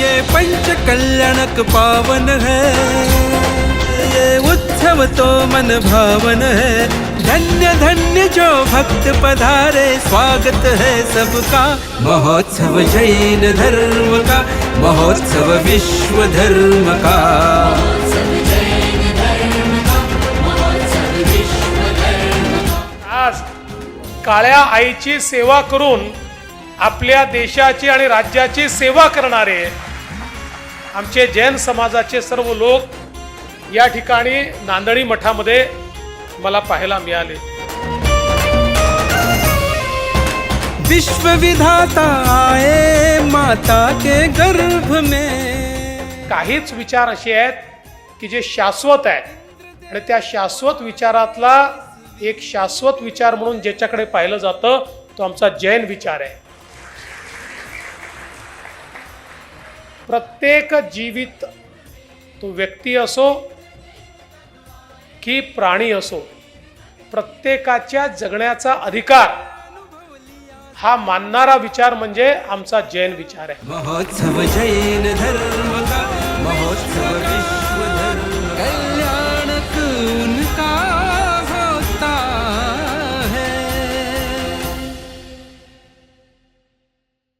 ये पंच कल्याणक पावन है। ये उत्सव तो मन भावन है। धन्य धन्य जो भक्त पधारे स्वागत है सबका। महोत्सव जैन धर्म का महोत्सव विश्व धर्म का। आज काळ्या आईची सेवा करून आपल्या देशाची आणि राज्याची सेवा करणारे आमचे जैन समाजाचे सर्व लोक या ठिकाणी नांदणी मठामध्ये मला पाहायला मिळाले. विश्व विधाता आए माता के गर्भ में. काहीच विचार असे आहेत की जे शाश्वत आहेत. आणि त्या शाश्वत विचारातला एक शाश्वत विचार म्हणून ज्याच्याकडे पाहिलं जातं तो आमचा जैन विचार आहे. प्रत्येक जीवित तो व्यक्ती असो की प्राणी असो प्रत्येकाच्या जगण्याचा अधिकार हा मानणारा विचार म्हणजे आमचा जैन विचार आहे. महोत्सव जैन धर्म महोत्सव विश्व